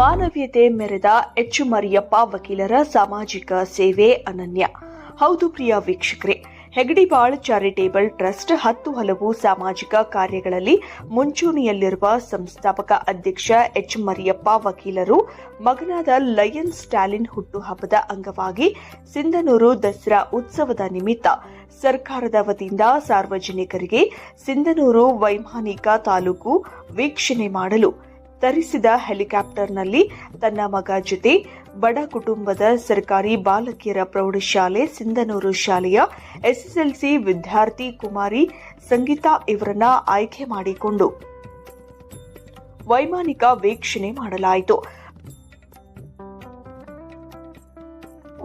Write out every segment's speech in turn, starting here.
ಮಾನವೀಯತೆ ಮೆರೆದ ಎಚ್ ಮರಿಯಪ್ಪ ವಕೀಲರ ಸಾಮಾಜಿಕ ಸೇವೆ ಅನನ್ಯ. ಹೌದು ಪ್ರಿಯ ವೀಕ್ಷಕರೇ ಹೆಗಡಿಬಾಳ್ ಚಾರಿಟೇಬಲ್ ಟ್ರಸ್ಟ್ ಹತ್ತು ಹಲವು ಸಾಮಾಜಿಕ ಕಾರ್ಯಗಳಲ್ಲಿ ಮುಂಚೂಣಿಯಲ್ಲಿರುವ ಸಂಸ್ಥಾಪಕ ಅಧ್ಯಕ್ಷ ಎಚ್ ಮರಿಯಪ್ಪ ವಕೀಲರು ಮಗನಾದ ಲಯನ್ ಸ್ಟಾಲಿನ್ ಹುಟ್ಟುಹಬ್ಬದ ಅಂಗವಾಗಿ ಸಿಂಧನೂರು ದಸರಾ ಉತ್ಸವದ ನಿಮಿತ್ತ ಸರ್ಕಾರದ ವತಿಯಿಂದ ಸಾರ್ವಜನಿಕರಿಗೆ ಸಿಂಧನೂರು ವೈಮಾನಿಕ ತಾಲೂಕು ವೀಕ್ಷಣೆ ಮಾಡಲು ತರಿಸಿದ ಹೆಲಿಕಾಪ್ಟರ್ನಲ್ಲಿ ತನ್ನ ಮಗ ಜೊತೆ ಬಡ ಕುಟುಂಬದ ಸರ್ಕಾರಿ ಬಾಲಕಿಯರ ಪ್ರೌಢಶಾಲೆ ಸಿಂಧನೂರು ಶಾಲೆಯ ಎಸ್ಎಸ್ಎಲ್ಸಿ ವಿದ್ಯಾರ್ಥಿ ಕುಮಾರಿ ಸಂಗೀತಾ ಇವರನ್ನ ಆಯ್ಕೆ ಮಾಡಿಕೊಂಡು ವೈಮಾನಿಕ ವೀಕ್ಷಣೆ ಮಾಡಲಾಯಿತು.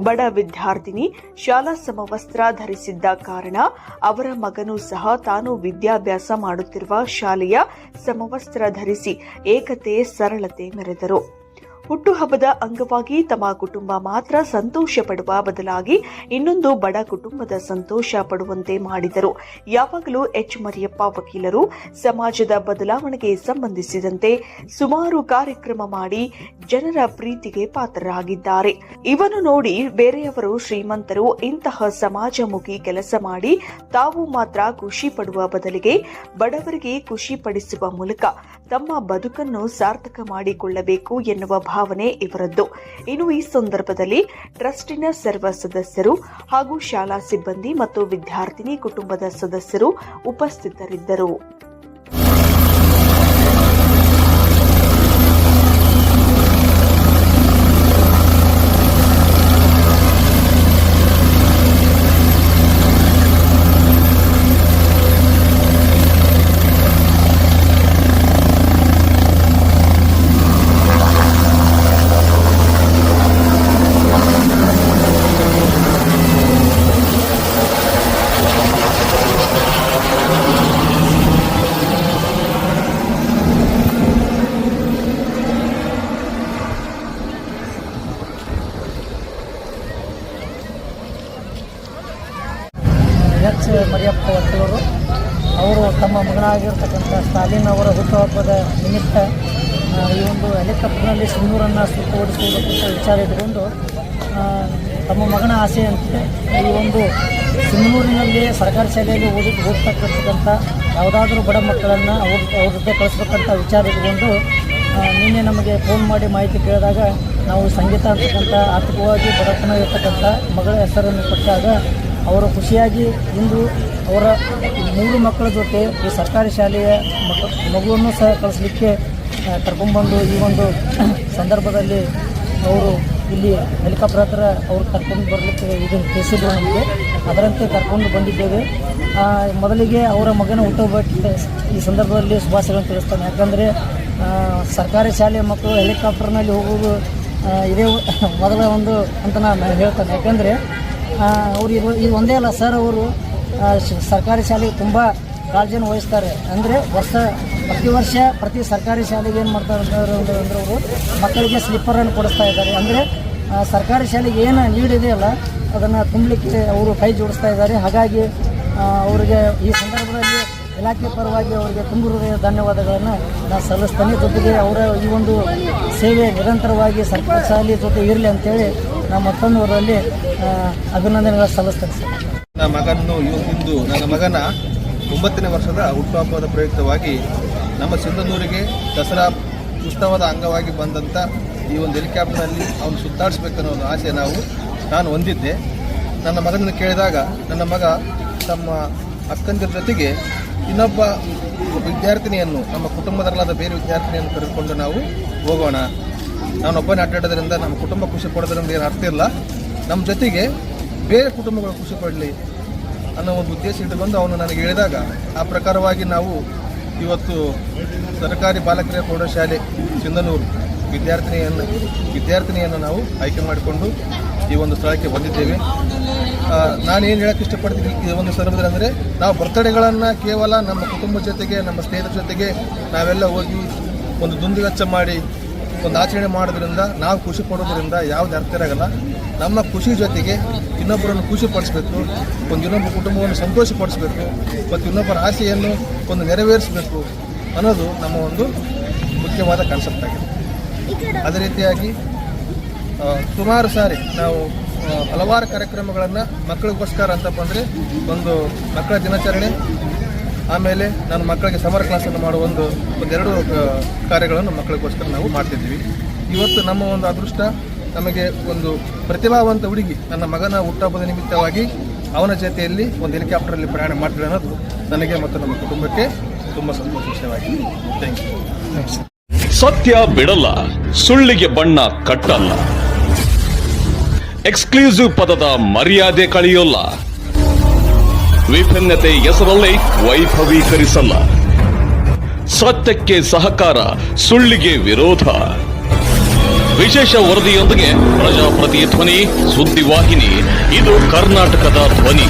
ಬಡ ವಿದ್ಯಾರ್ಥಿನಿ ಶಾಲಾ ಸಮವಸ್ತ್ರ ಧರಿಸಿದ್ದ ಕಾರಣ ಅವರ ಮಗನೂ ಸಹ ತಾನು ವಿದ್ಯಾಭ್ಯಾಸ ಮಾಡುತ್ತಿರುವ ಶಾಲೆಯ ಸಮವಸ್ತ್ರ ಧರಿಸಿ ಏಕತೆ ಸರಳತೆ ಮೆರೆದರು. ಹುಟ್ಟುಹಬ್ಬದ ಅಂಗವಾಗಿ ತಮ್ಮ ಕುಟುಂಬ ಮಾತ್ರ ಸಂತೋಷ ಪಡುವ ಬದಲಾಗಿ ಇನ್ನೊಂದು ಬಡ ಕುಟುಂಬದ ಸಂತೋಷ ಪಡುವಂತೆ ಮಾಡಿದರು. ಯಾವಾಗಲೂ ಎಚ್. ಮರಿಯಪ್ಪ ವಕೀಲರು ಸಮಾಜದ ಬದಲಾವಣೆಗೆ ಸಂಬಂಧಿಸಿದಂತೆ ಸುಮಾರು ಕಾರ್ಯಕ್ರಮ ಮಾಡಿ ಜನರ ಪ್ರೀತಿಗೆ ಪಾತ್ರರಾಗಿದ್ದಾರೆ. ಇವನು ನೋಡಿ ಬೇರೆಯವರು ಶ್ರೀಮಂತರು ಇಂತಹ ಸಮಾಜಮುಖಿ ಕೆಲಸ ಮಾಡಿ ತಾವು ಮಾತ್ರ ಖುಷಿ ಪಡುವ ಬದಲಿಗೆ ಬಡವರಿಗೆ ಖುಷಿ ಪಡಿಸುವ ಮೂಲಕ ತಮ್ಮ ಬದುಕನ್ನು ಸಾರ್ಥಕ ಮಾಡಿಕೊಳ್ಳಬೇಕು ಎನ್ನುವ ಭಾವನೆ ಇವರದ್ದು. ಇನ್ನು ಈ ಸಂದರ್ಭದಲ್ಲಿ ಟ್ರಸ್ಟಿನ ಸರ್ವ ಸದಸ್ಯರು ಹಾಗೂ ಶಾಲಾ ಸಿಬ್ಬಂದಿ ಮತ್ತು ವಿದ್ಯಾರ್ಥಿನಿ ಕುಟುಂಬದ ಸದಸ್ಯರು ಉಪಸ್ಥಿತರಿದ್ದರು. ಮರಿಯಪ್ಪ ವಕೀಲರು ಅವರು ತಮ್ಮ ಮಗನಾಗಿರ್ತಕ್ಕಂಥ ಸ್ಟಾಲಿನ್ ಅವರ ಹುಟ್ಟುಹಬ್ಬದ ನಿಮಿತ್ತ ಈ ಒಂದು ಹೆಲಿಕಾಪ್ಟರ್ನಲ್ಲಿ ಸಿಂಧೂರನ್ನು ಸುತ್ತುವಡಿಸುವುದಕ್ಕಂತ ವಿಚಾರ ಇಟ್ಟುಕೊಂಡು ತಮ್ಮ ಮಗನ ಆಸೆಯಂತೆ ಈ ಒಂದು ಸಿಂಧೂರಿನಲ್ಲಿ ಸರ್ಕಾರಿ ಶಾಲೆಯಲ್ಲಿ ಓದಿ ಓದ್ತಕ್ಕಂಥ ಯಾವುದಾದ್ರೂ ಬಡ ಮಕ್ಕಳನ್ನು ಅವ್ರ ಅವ್ರ ಜೊತೆ ಕಳಿಸ್ಬೇಕಂತ ವಿಚಾರ ಇಟ್ಕೊಂಡು ನಿನ್ನೆ ನಮಗೆ ಫೋನ್ ಮಾಡಿ ಮಾಹಿತಿ ಕೇಳಿದಾಗ ನಾವು ಸಂಗೀತ ಅಂತಕ್ಕಂಥ ಆರ್ಥಿಕವಾಗಿ ಬಡತನ ಇರ್ತಕ್ಕಂಥ ಮಗಳ ಹೆಸರನ್ನು ಕೊಟ್ಟಾಗ ಅವರು ಖುಷಿಯಾಗಿ ಇಂದು ಅವರ ಮೂರು ಮಕ್ಕಳ ಜೊತೆ ಈ ಸರ್ಕಾರಿ ಶಾಲೆಯ ಮಗ ಮಗುವನ್ನು ಸಹ ಕಳಿಸ್ಲಿಕ್ಕೆ ಕರ್ಕೊಂಡ್ಬಂದು ಈ ಒಂದು ಸಂದರ್ಭದಲ್ಲಿ ಅವರು ಇಲ್ಲಿ ಹೆಲಿಕಾಪ್ಟರ್ ಹತ್ರ ಅವ್ರು ಕರ್ಕೊಂಡು ಬರಲಿಕ್ಕೆ ಇದನ್ನು ತಿಳಿಸಿದ್ರು ನಮಗೆ. ಅದರಂತೆ ಕರ್ಕೊಂಡು ಬಂದಿದ್ದೇವೆ. ಮೊದಲಿಗೆ ಅವರ ಮಗನ ಹುಟ್ಟುಹಬ್ಬಕ್ಕೆ ಈ ಸಂದರ್ಭದಲ್ಲಿ ಶುಭಾಶಯಗಳನ್ನು ತಿಳಿಸ್ತಾನೆ. ಯಾಕಂದರೆ ಸರ್ಕಾರಿ ಶಾಲೆಯ ಮಕ್ಕಳು ಹೆಲಿಕಾಪ್ಟರ್ನಲ್ಲಿ ಹೋಗೋದು ಇದೇ ಮೊದಲ ಒಂದು ಅಂತ ನಾನು ಹೇಳ್ತೇನೆ. ಯಾಕಂದರೆ ಅವರು ಇದು ಇದು ಒಂದೇ ಅಲ್ಲ ಸರ್ ಅವರು. ಸರ್ಕಾರಿ ಶಾಲೆಗೆ ತುಂಬ ಕಾಳಜಿಯನ್ನು ವಹಿಸ್ತಾರೆ. ಅಂದರೆ ವರ್ಷ, ಪ್ರತಿ ವರ್ಷ ಪ್ರತಿ ಸರ್ಕಾರಿ ಶಾಲೆಗೆ ಏನು ಮಾಡ್ತಾರೆ ಅಂದ್ರೆ ಅವರು ಮಕ್ಕಳಿಗೆ ಸ್ಲಿಪ್ಪರನ್ನು ಕೊಡಿಸ್ತಾ ಇದ್ದಾರೆ. ಅಂದರೆ ಸರ್ಕಾರಿ ಶಾಲೆಗೆ ಏನು ನೀಡಿದೆಯಲ್ಲ ಅದನ್ನು ತುಂಬಲಿಕ್ಕೆ ಅವರು ಕೈ ಜೋಡಿಸ್ತಾ ಇದ್ದಾರೆ. ಹಾಗಾಗಿ ಅವರಿಗೆ ಈ ಸಂದರ್ಭದಲ್ಲಿ ಇಲಾಖೆ ಪರವಾಗಿ ಅವರಿಗೆ ತುಂಬ ಹೃದಯ ಧನ್ಯವಾದಗಳನ್ನು ನಾನು ಸಲ್ಲಿಸ್ತೇನೆ. ಜೊತೆಗೆ ಅವರ ಈ ಒಂದು ಸೇವೆ ನಿರಂತರವಾಗಿ ಸರ್ಕಾರಿ ಶಾಲೆ ಜೊತೆ ಇರಲಿ ಅಂತೇಳಿ ನಾನು ಮತ್ತೊಂದು ಊರಲ್ಲಿ ಅಭಿನಂದನೆಗಳು ಸಲ್ಲಿಸ್ತೇನೆ ಸರ್. ನನ್ನ ಮಗನ್ನು ಇವ- ಇಂದು ನನ್ನ ಮಗನ ಒಂಬತ್ತನೇ ವರ್ಷದ ಹುಟ್ಟುಹಬ್ಬದ ಪ್ರಯುಕ್ತವಾಗಿ ನಮ್ಮ ಸಿಂಧನೂರಿಗೆ ದಸರಾ ಉತ್ಸವದ ಅಂಗವಾಗಿ ಬಂದಂಥ ಈ ಒಂದು ಹೆಲಿಕಾಪ್ಟರ್ನಲ್ಲಿ ಅವನು ಸುತ್ತಾಡಿಸ್ಬೇಕನ್ನೋ ಒಂದು ಆಸೆ ನಾವು, ನಾನು ಹೊಂದಿದ್ದೆ. ನನ್ನ ಮಗನನ್ನು ಕೇಳಿದಾಗ ನನ್ನ ಮಗ ತಮ್ಮ ಅಕ್ಕಂದಿರ ಜೊತೆಗೆ ಇನ್ನೊಬ್ಬ ವಿದ್ಯಾರ್ಥಿನಿಯನ್ನು, ನಮ್ಮ ಕುಟುಂಬದಲ್ಲಾದ ಬೇರೆ ವಿದ್ಯಾರ್ಥಿನಿಯನ್ನು ಕರೆದುಕೊಂಡು ನಾವು ಹೋಗೋಣ. ನಾನೊಬ್ಬನೇ ಅಡ್ಡಾಡೋದ್ರಿಂದ ನಮ್ಮ ಕುಟುಂಬ ಖುಷಿ ಪಡೋದ್ರಿಂದ ಏನು ಅರ್ಥ ಇಲ್ಲ. ನಮ್ಮ ಜೊತೆಗೆ ಬೇರೆ ಕುಟುಂಬಗಳು ಖುಷಿ ಪಡಲಿ ಅನ್ನೋ ಒಂದು ಉದ್ದೇಶ ಇಟ್ಟುಕೊಂಡು ಅವನು ನನಗೆ ಹೇಳಿದಾಗ, ಆ ಪ್ರಕಾರವಾಗಿ ನಾವು ಇವತ್ತು ಸರ್ಕಾರಿ ಬಾಲಕರ ಪ್ರೌಢಶಾಲೆ ಸಿಂಧನೂರು ವಿದ್ಯಾರ್ಥಿನಿಯನ್ನು ವಿದ್ಯಾರ್ಥಿನಿಯನ್ನು ನಾವು ಆಯ್ಕೆ ಮಾಡಿಕೊಂಡು ಈ ಒಂದು ಸ್ಥಳಕ್ಕೆ ಬಂದಿದ್ದೇವೆ. ನಾನು ನಾನೇನು ಹೇಳಕ್ಕೆ ಇಷ್ಟಪಡ್ತೀನಿ ಈ ಒಂದು ಸಂದರ್ಭದಲ್ಲಿ ಅಂದರೆ, ನಾವು ಬರ್ತಡೆಗಳನ್ನು ಕೇವಲ ನಮ್ಮ ಕುಟುಂಬದ ಜೊತೆಗೆ, ನಮ್ಮ ಸ್ನೇಹಿತರ ಜೊತೆಗೆ ನಾವೆಲ್ಲ ಹೋಗಿ ಒಂದು ದುಂದುವೆಚ್ಚ ಮಾಡಿ ಒಂದು ಆಚರಣೆ ಮಾಡೋದ್ರಿಂದ, ನಾವು ಖುಷಿ ಪಡೋದ್ರಿಂದ ಯಾವುದೇ ಅರ್ಥ ಇರೋಲ್ಲ. ನಮ್ಮ ಖುಷಿ ಜೊತೆಗೆ ಇನ್ನೊಬ್ಬರನ್ನು ಖುಷಿ ಪಡಿಸ್ಬೇಕು, ಒಂದು ಇನ್ನೊಬ್ಬ ಕುಟುಂಬವನ್ನು ಸಂತೋಷಪಡಿಸ್ಬೇಕು ಮತ್ತು ಇನ್ನೊಬ್ಬರ ಆಸೆಯನ್ನು ಒಂದು ನೆರವೇರಿಸಬೇಕು ಅನ್ನೋದು ನಮ್ಮ ಒಂದು ಮುಖ್ಯವಾದ ಕಾನ್ಸೆಪ್ಟ್ ಆಗಿದೆ. ಅದೇ ರೀತಿಯಾಗಿ ಸುಮಾರು ಸಾರಿ ನಾವು ಹಲವಾರು ಕಾರ್ಯಕ್ರಮಗಳನ್ನು ಮಕ್ಕಳಿಗೋಸ್ಕರ ಅಂತ ಅಂದರೆ ಒಂದು ಮಕ್ಕಳ ದಿನಾಚರಣೆ ಆಮೇಲೆ ನನ್ನ ಮಕ್ಕಳಿಗೆ ಸಮರ್ ಕ್ಲಾಸನ್ನು ಮಾಡುವ ಒಂದು, ಒಂದೆರಡು ಕಾರ್ಯಗಳನ್ನು ಮಕ್ಕಳಿಗೋಸ್ಕರ ನಾವು ಮಾಡ್ತಿದ್ದೀವಿ ಇವತ್ತು ನಮ್ಮ ಒಂದು ಅದೃಷ್ಟ, ನಮಗೆ ಒಂದು ಪ್ರತಿಭಾವಂತ ಹುಡುಗಿ, ನನ್ನ ಮಗನ ಹುಟ್ಟಹಬ್ಬದ ನಿಮಿತ್ತವಾಗಿ ಅವನ ಜೊತೆಯಲ್ಲಿ ಒಂದು ಹೆಲಿಕಾಪ್ಟರಲ್ಲಿ ಪ್ರಯಾಣ ಮಾಡ್ತಿದೆ ಅನ್ನೋದು ನನಗೆ ಮತ್ತು ನಮ್ಮ ಕುಟುಂಬಕ್ಕೆ ತುಂಬ ಸಂತೋಷ ವಿಷಯವಾಗಿದೆ ಥ್ಯಾಂಕ್ ಯು ಸತ್ಯ ಬಿಡಲ್ಲ, ಸುಳ್ಳಿಗೆ ಬಣ್ಣ ಕಟ್ಟಲ್ಲ. ಎಕ್ಸ್ಕ್ಲೂಸಿವ್ ಪದದ ಮರ್ಯಾದೆ ಕಳೆಯೋಲ್ಲ. ವಿಭಿನ್ನತೆ ಹೆಸರಲ್ಲೇ ವೈಭವೀಕರಿಸಲ್ಲ. ಸತ್ಯಕ್ಕೆ ಸಹಕಾರ, ಸುಳ್ಳಿಗೆ ವಿರೋಧ. ವಿಶೇಷ ವರದಿಯೊಂದಿಗೆ ಪ್ರಜಾಪ್ರತಿ ಧ್ವನಿ ಸುದ್ದಿವಾಹಿನಿ, ಇದು ಕರ್ನಾಟಕದ ಧ್ವನಿ.